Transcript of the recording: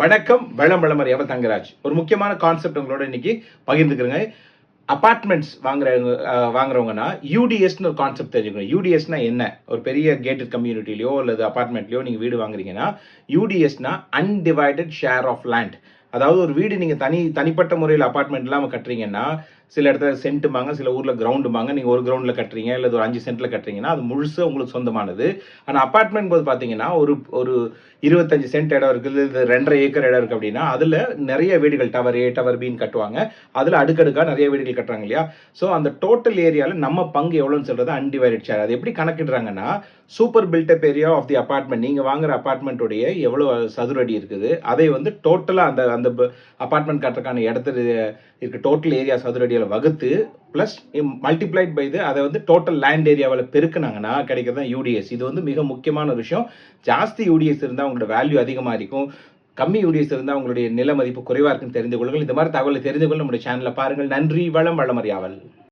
வணக்கம் வளம் வளமர் எவ தங்கராஜ். ஒரு முக்கியமான கான்செப்ட் உங்களோட இன்னைக்கு பகிர்ந்துக்கிறேங்க. அபார்ட்மெண்ட்ஸ் வாங்குறவங்க வாங்குறவங்கன்னா யூடிஎஸ்னு ஒரு கான்செப்ட் தெரிஞ்சுக்கணும். யூடிஎஸ்னா என்ன? ஒரு பெரிய கேட்டட் கம்யூனிட்டிலையோ அல்லது அபார்ட்மெண்ட்லையோ நீங்கள் வீடு வாங்குறீங்கன்னா யூடிஎஸ்னா அன்டிவைடட் ஷேர் ஆஃப் லேண்ட் அதாவது ஒரு வீடு நீங்கள் தனி தனிப்பட்ட முறையில் அப்பார்ட்மெண்ட் இல்லாமல் கட்டுறீங்கன்னா சில இடத்துல சென்ட்டுமாங்க சில ஊரில் கிரவுண்டுமாங்க நீங்கள் ஒரு கிரவுண்டில் கட்டுறீங்க இல்லை ஒரு அஞ்சு சென்ட்டில் கட்டுறீங்கன்னா அது முழுசு உங்களுக்கு சொந்தமானது. ஆனால் அப்பார்ட்மெண்ட் போது பார்த்தீங்கன்னா ஒரு ஒரு இருபத்தஞ்சு சென்ட் இடம் இருக்குது இது ரெண்டரை ஏக்கர் இடம் இருக்குது அப்படின்னா அதில் நிறைய வீடுகள் டவர் ஏ டவர் பின்னு கட்டுவாங்க. அதில் அடுக்கடுக்காக நிறைய வீடுகள் கட்டுறாங்க இல்லையா? ஸோ அந்த டோட்டல் ஏரியாவில் நம்ம பங்கு எவ்வளோன்னு சொல்கிறது அன்டிவைடட் ஷேர் அது எப்படி கணக்கிடுறாங்கன்னா super built up area of the apartment நீங்கள் வாங்குற அப்பார்ட்மெண்ட்டுடைய எவ்வளோ சதுரடி இருக்குது அதை வந்து டோட்டலாக அந்த அந்த அப்பார்ட்மெண்ட் கட்டுறதுக்கான இடத்துல இருக்க டோட்டல் ஏரியா சதுர சதுரடியில் வகுத்து ப்ளஸ் மல்டிப்ளைட் பை இது அதை வந்து டோட்டல் லேண்ட் ஏரியாவில் பெருக்குனாங்கன்னா கிடைக்கிறது தான் யூடிஎஸ் இது வந்து மிக முக்கியமான ஒரு விஷயம். ஜாஸ்தி யூடிஎஸ் இருந்தால் அவங்களோட வேல்யூ அதிகமாக இருக்கும். கம்மி யூடிஎஸ் இருந்தால் உங்களுடைய நில மதிப்பு குறைவாக இருக்குன்னு தெரிந்து கொள்ளுங்கள். இந்த மாதிரி தகவலை தெரிந்து கொள்ள நம்முடைய சேனலில் பாருங்கள். நன்றி வளம் வளமறியாவல்.